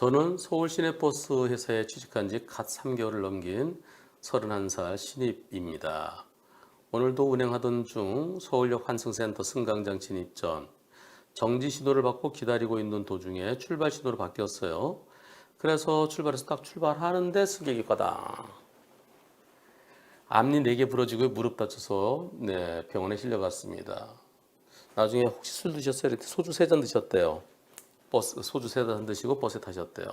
저는 서울 시내버스 회사에 취직한 지 갓 3개월을 넘긴 31살 신입입니다. 오늘도 운행하던 중 서울역 환승센터 승강장 진입 전 정지 신호를 받고 기다리고 있는 도중에 출발 신호로 바뀌었어요. 그래서 출발해서 딱 출발하는데 승객이 거다. 앞니 4개 부러지고 무릎 다쳐서 네, 병원에 실려갔습니다. 나중에 혹시 술 드셨어요? 이렇게 소주 세잔 드셨대요. 버스 소주 세잔 드시고 버스에 타셨대요.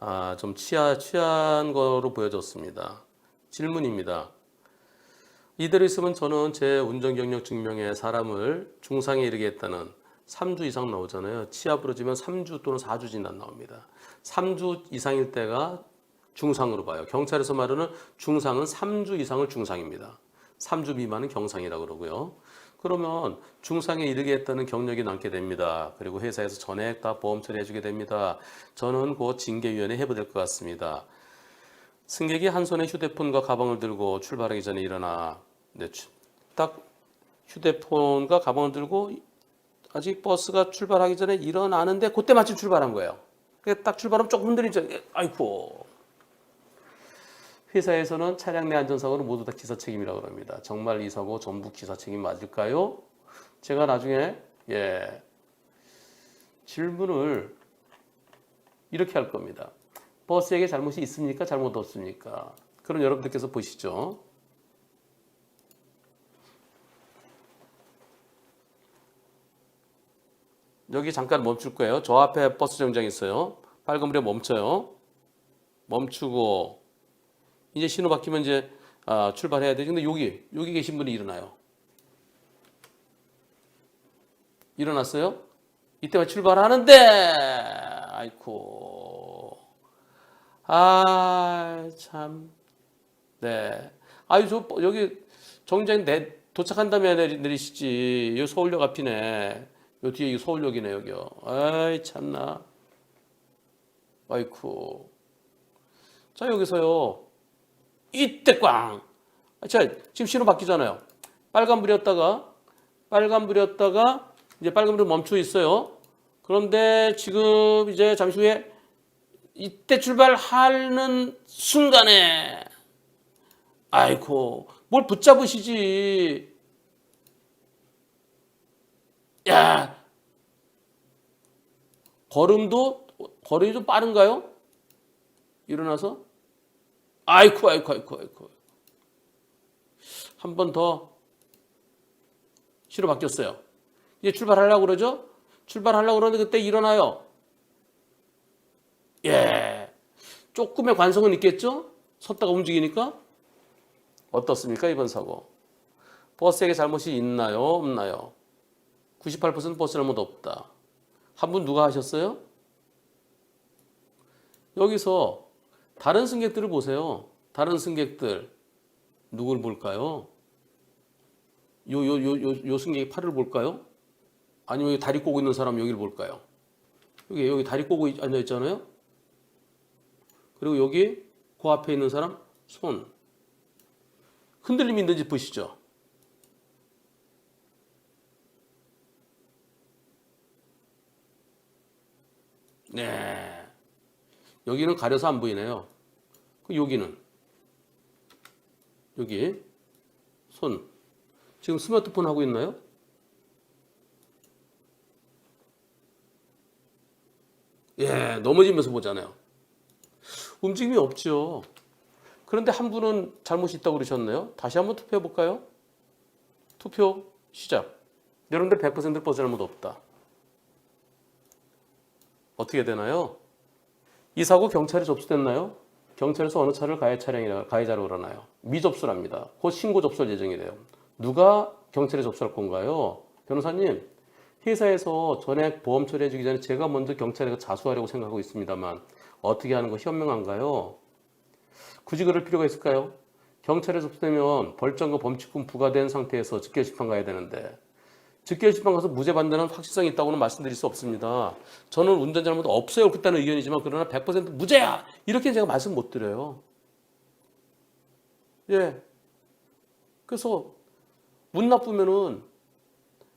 아, 좀 취하, 취한 거로 보여졌습니다. 질문입니다. 이대로 있으면 저는 제 운전 경력 증명에 사람을 중상에 이르게 했다는 3주 이상 나오잖아요. 치아 부러지면 3주 또는 4주 지난 나옵니다. 3주 이상일 때가 중상으로 봐요. 경찰에서 말하는 중상은 3주 이상을 중상입니다. 3주 미만은 경상이라고 그러고요. 그러면 중상에 이르게 했다는 경력이 남게 됩니다. 그리고 회사에서 전액 다 보험 처리해주게 됩니다. 저는 곧 징계위원회 해부될 것 같습니다. 승객이 한 손에 휴대폰과 가방을 들고 출발하기 전에 일어나 네, 추- 딱 휴대폰과 가방을 들고 아직 버스가 출발하기 전에 일어나는데 그때 마침 출발한 거예요. 그딱 출발하면 조금 흔들리죠. 아이고. 회사에서는 차량 내 안전사고는 모두 다 기사 책임이라고 합니다. 정말 이 사고 전부 기사 책임 맞을까요? 제가 나중에 예 질문을 이렇게 할 겁니다. 버스에게 잘못이 있습니까? 잘못 없습니까? 그럼 여러분들께서 보시죠. 여기 잠깐 멈출 거예요. 저 앞에 버스 정장 있어요. 빨간불에 멈춰요. 멈추고 이제 신호 바뀌면 이제 아, 출발해야 되죠. 근데 여기 여기 계신 분이 일어나요. 일어났어요? 이때만 출발하는데 아이고 아 참. 네. 아유 저 여기 정장 내 도착한 다음에 내리, 내리시지. 이 서울역 앞이네. 요 뒤에 이 서울역이네 여기요. 아이 참나. 아이쿠. 자 여기서요. 이때 꽝. 아, 자 지금 신호 바뀌잖아요. 빨간불이었다가 빨간불이었다가 이제 빨간불이 멈춰 있어요. 그런데 지금 이제 잠시 후에 이때 출발하는 순간에 아이고 뭘 붙잡으시지. 야 걸음도 걸음이 좀 빠른가요? 일어나서 아이쿠 아이쿠 아이쿠 아이쿠 한 번 더 시로 바뀌었어요. 이제 출발하려고 그러죠? 출발하려고 그러는데 그때 일어나요. 예. 조금의 관성은 있겠죠? 섰다가 움직이니까 어떻습니까? 이번 사고. 버스에게 잘못이 있나요? 없나요? 98% 버스 잘못 없다. 한 분 누가 하셨어요? 여기서 다른 승객들을 보세요. 다른 승객들 누굴 볼까요? 요 요 요 요 요 승객이 팔을 볼까요? 아니면 다리 꼬고 있는 사람 여기를 볼까요? 여기 여기 다리 꼬고 있- 앉아 있잖아요. 그리고 여기 그 앞에 있는 사람 손 흔들림이 있는지 보시죠. 네. 여기는 가려서 안 보이네요. 그 여기는 여기 손 지금 스마트폰 하고 있나요? 예, 넘어지면서 보잖아요. 움직임이 없죠. 그런데 한 분은 잘못이 있다고 그러셨네요. 다시 한번 투표해 볼까요? 투표 시작. 여러분들 100% 버스 잘못 없다. 어떻게 되나요? 이 사고 경찰에 접수됐나요? 경찰에서 어느 차를 가해 차량이라 가해자로 그러나요? 미접수랍니다. 곧 신고 접수할 예정이래요. 누가 경찰에 접수할 건가요? 변호사님, 회사에서 전액 보험 처리해주기 전에 제가 먼저 경찰에 자수하려고 생각하고 있습니다만 어떻게 하는 것이 현명한가요? 굳이 그럴 필요가 있을까요? 경찰에 접수되면 벌점과 범칙금 부과된 상태에서 직결심판 가야 되는데 직결심판 가서 무죄 받는 확실성이 있다고는 말씀드릴 수 없습니다. 저는 운전 잘못 없어요. 그때는 의견이지만 그러나 100% 무죄야 이렇게 제가 말씀 못 드려요. 예. 그래서 운 나쁘면은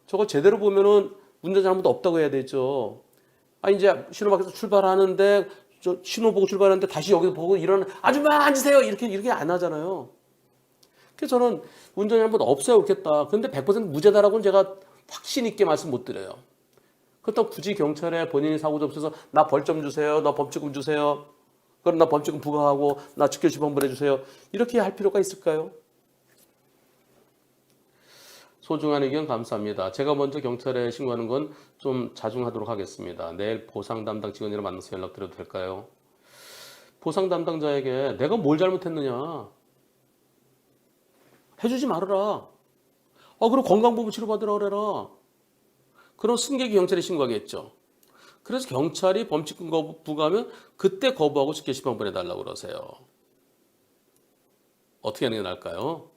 저거 제대로 보면은 운전 잘못 없다고 해야 되죠. 아 이제 신호밖에서 출발하는데 저 신호 보고 출발하는데 다시 여기서 보고 일어나 아줌마 앉으세요 이렇게 이렇게 안 하잖아요. 그래서 저는 운전이 한번 없어야 옳겠다. 근데 100% 무죄다라고는 제가 확신 있게 말씀 못 드려요. 그렇다고 굳이 경찰에 본인이 사고 접수해서 나 벌점 주세요, 나 범칙금 주세요, 그럼 나 범칙금 부과하고 나 직결시 환불해 주세요. 이렇게 할 필요가 있을까요? 소중한 의견 감사합니다. 제가 먼저 경찰에 신고하는 건 좀 자중하도록 하겠습니다. 내일 보상 담당 직원이랑 만나서 연락드려도 될까요? 보상 담당자에게 내가 뭘 잘못했느냐 해주지 말아라. 어 그럼 건강보험 치료 받으라 그래라. 그럼 승객이 경찰에 신고하겠죠. 그래서 경찰이 범칙금 거부 부과하면 그때 거부하고 직계 시방분해 달라고 그러세요. 어떻게 하는 게 나을까요?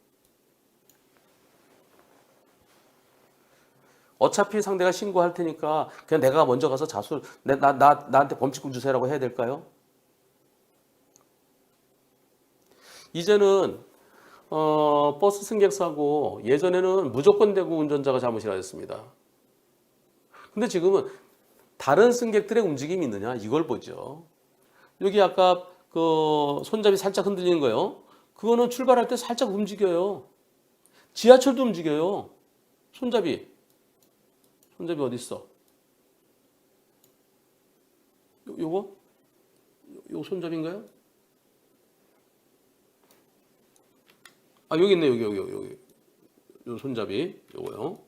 어차피 상대가 신고할 테니까 그냥 내가 먼저 가서 자수 내, 나, 나, 나한테 범칙금 주세요라고 해야 될까요? 이제는 어, 버스 승객 사고 예전에는 무조건 대구 운전자가 잘못이라 했습니다. 근데 지금은 다른 승객들의 움직임이 있느냐 이걸 보죠. 여기 아까 그 손잡이 살짝 흔들리는 거요. 그거는 출발할 때 살짝 움직여요. 지하철도 움직여요. 손잡이. 손잡이 어디 있어? 요, 요거? 요 손잡이인가요? 아 여기 있네 여기 여기 여기 요 손잡이 요거요.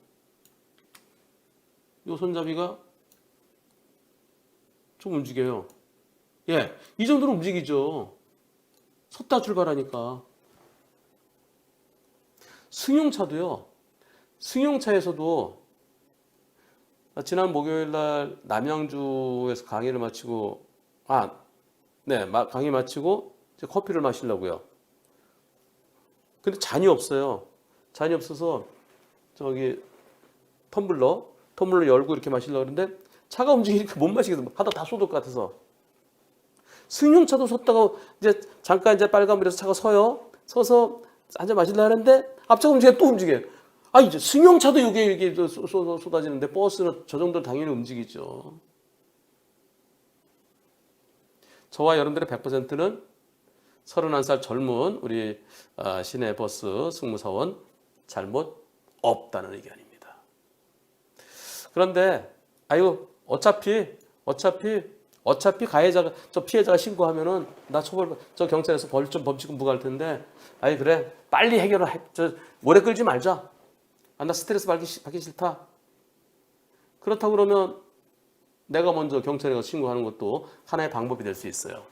요 손잡이가 좀 움직여요. 예, 이 정도로 움직이죠. 섰다 출발하니까. 승용차도요. 승용차에서도 지난 목요일 날 남양주에서 강의를 마치고 아, 네, 마- 강의 마치고 이제 커피를 마시려고요. 근데 잔이 없어요. 잔이 없어서 저기 텀블러, 텀블러 열고 이렇게 마시려고 그러는데 차가 움직이니까 못 마시겠어. 하다 다 쏟을 것 같아서. 승용차도 섰다가 이제 잠깐 이제 빨간불에서 차가 서요. 서서 한 잔 마시려 하는데 앞차가 움직여 또 움직여요. 아 이제 승용차도 이게 이게 쏟아지는데 버스는 저 정도 당연히 움직이죠. 저와 여러분들의 100%는 31살 젊은 우리 아, 시내 버스 승무사원 잘못 없다는 의견입니다. 그런데 아유 어차피 어차피 어차피 가해자가 저 피해자가 신고하면은 나 처벌 저 경찰에서 벌점 범칙금 부과할 텐데 아이 그래 빨리 해결을 해, 저 오래 끌지 말자. 아, 나 스트레스 받기, 싫- 받기 싫다. 그렇다고 그러면 내가 먼저 경찰에 가서 신고하는 것도 하나의 방법이 될 수 있어요.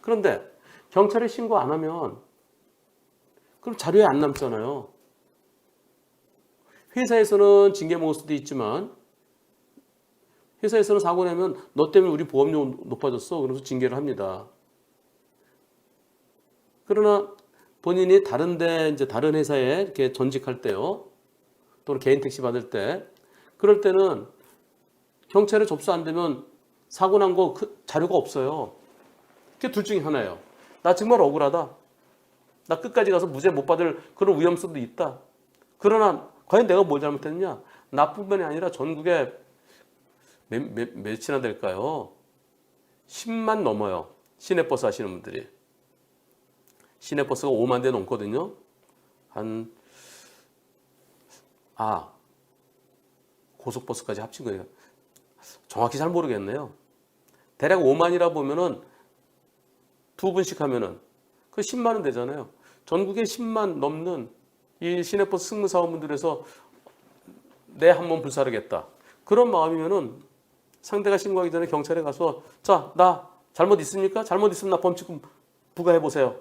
그런데 경찰에 신고 안 하면 그럼 자료에 안 남잖아요. 회사에서는 징계 먹을 수도 있지만 회사에서는 사고 내면 너 때문에 우리 보험료 높아졌어. 그래서 징계를 합니다. 그러나 본인이 다른데 이제 다른 회사에 이렇게 전직할 때요. 또는 개인 택시 받을 때 그럴 때는 경찰에 접수 안 되면 사고 난 거 자료가 없어요. 그게 둘 중에 하나예요. 나 정말 억울하다. 나 끝까지 가서 무죄 못 받을 그런 위험성도 있다. 그러나 과연 내가 뭘 잘못했느냐? 나뿐만이 아니라 전국에 몇, 몇, 몇이나 될까요? 10만 넘어요. 시내버스 하시는 분들이. 시내버스가 5만 대 넘거든요. 한, 아, 고속버스까지 합친 거예요. 정확히 잘 모르겠네요. 대략 5만이라 보면은 두 분씩 하면은 그 10만 원 되잖아요. 전국에 10만 넘는 이 시내버스 승무사원분들에서 내 한 몸 불사르겠다. 그런 마음이면은 상대가 신고하기 전에 경찰에 가서 자, 나 잘못 있습니까? 잘못 있으면 나 범칙금 부과해 보세요.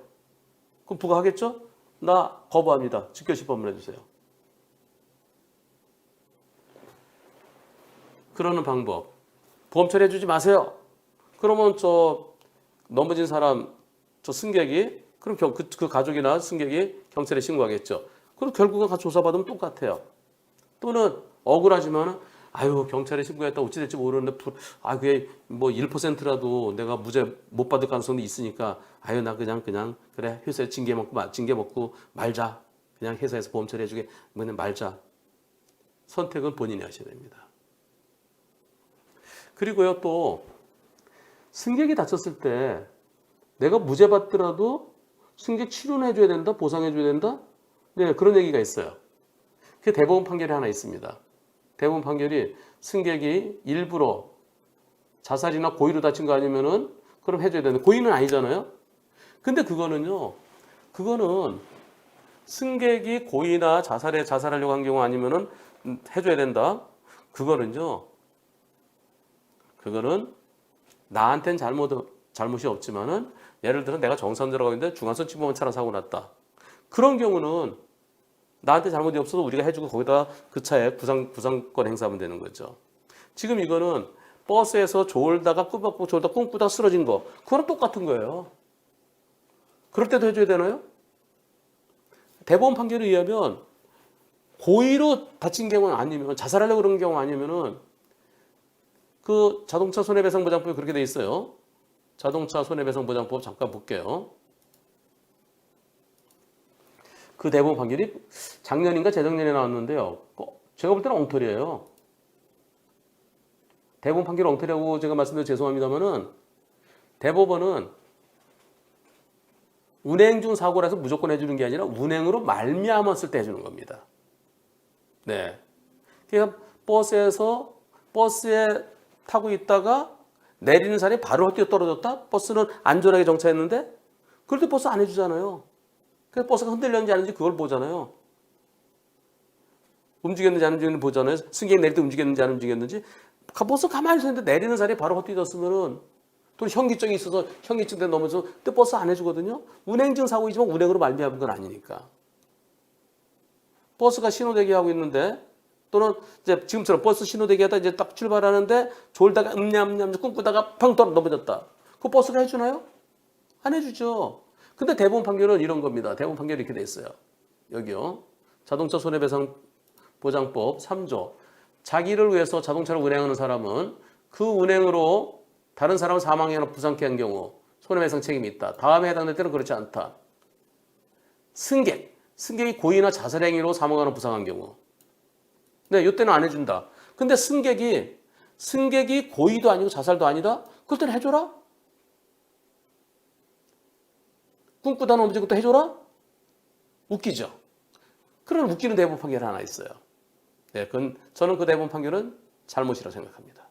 그럼 부과하겠죠? 나 거부합니다. 직결시 법문해 주세요. 그러는 방법. 보험 처리해 주지 마세요. 그러면 저 넘어진 사람 저 승객이 그럼 경- 그, 그 가족이나 승객이 경찰에 신고하겠죠. 그럼 결국은 조사받으면 똑같아요. 또는 억울하지만 아유 경찰에 신고했다 어찌 될지 모르는데 불- 아 그게 뭐 1%라도 내가 무죄 못 받을 가능성이 있으니까 아유 나 그냥 그냥 그래 회사에 징계 먹고 마- 징계 먹고 말자 그냥 회사에서 보험 처리해주게 그냥 말자 선택은 본인이 하셔야 됩니다. 그리고요 또 승객이 다쳤을 때 내가 무죄 받더라도 승객 치료는 해줘야 된다, 보상해줘야 된다. 네 그런 얘기가 있어요. 그 대법원 판결이 하나 있습니다. 대법원 판결이 승객이 일부러 자살이나 고의로 다친 거 아니면은 그럼 해줘야 되는데 고의는 아니잖아요. 근데 그거는요, 그거는 승객이 고의나 자살에 자살하려고 한 경우 아니면은 음, 해줘야 된다. 그거는요, 그거는 나한텐 잘못 잘못이 없지만은 예를 들어 내가 정선 들어가고 있는데 중앙선 침범한 차량 사고 났다. 그런 경우는 나한테 잘못이 없어도 우리가 해주고 거기다 그 차에 부상 부상권 행사하면 되는 거죠. 지금 이거는 버스에서 졸다가 꿈먹고 졸다 꿈꾸다 쓰러진 거 그거랑 똑같은 거예요. 그럴 때도 해줘야 되나요? 대법원 판결에 의하면 고의로 다친 경우는 아니면 자살하려고 그런 경우 아니면은 그 자동차 손해배상 보장법에 그렇게 돼 있어요. 자동차 손해배상 보장법 잠깐 볼게요. 그 대법원 판결이 작년인가 재작년에 나왔는데요. 어, 제가 볼 때는 엉터리예요. 대법원 판결 엉터리라고 제가 말씀드려 죄송합니다만은 대법원은 운행 중 사고라서 무조건 해주는 게 아니라 운행으로 말미암았을 때 해주는 겁니다. 네. 그러니까 버스에서 버스에 타고 있다가 내리는 사람이 바로 뛰어 떨어졌다. 버스는 안전하게 정차했는데 그럴 때 버스 안 해주잖아요. 그래서 버스가 흔들렸는지 아닌지 그걸 보잖아요. 움직였는지 안 움직였는지 보잖아요. 승객이 내릴 때 움직였는지 안 움직였는지. 가- 버스 가만히 서 있는데 내리는 사람이 바로 헛디뎠으면은 또 현기증이 있어서 현기증 때 넘어서 또 버스 안 해주거든요. 운행증 사고이지만 운행으로 말미암은 건 아니니까. 버스가 신호 대기하고 있는데 또는 이제 지금처럼 버스 신호 대기하다 이제 딱 출발하는데 졸다가 음냠냠 꿈꾸다가 팡 떨어 넘어졌다. 그 버스가 해주나요? 안 해주죠. 근데 대법원 판결은 이런 겁니다. 대법원 판결이 이렇게 돼 있어요. 여기요. 자동차 손해배상 보장법 3조. 자기를 위해서 자동차를 운행하는 사람은 그 운행으로 다른 사람을 사망하거나 부상케 한 경우 손해배상 책임이 있다. 다음에 해당될 때는 그렇지 않다. 승객. 승객이 고의나 자살행위로 사망하거나 부상한 경우. 네, 이때는 안 해준다. 근데 승객이 승객이 고의도 아니고 자살도 아니다. 그럴 때는 해줘라. 꿈꾸다 넘어지고 또 해줘라. 웃기죠. 그런 웃기는 대법원 판결 하나 있어요. 네, 그건 저는 그 대법원 판결은 잘못이라고 생각합니다.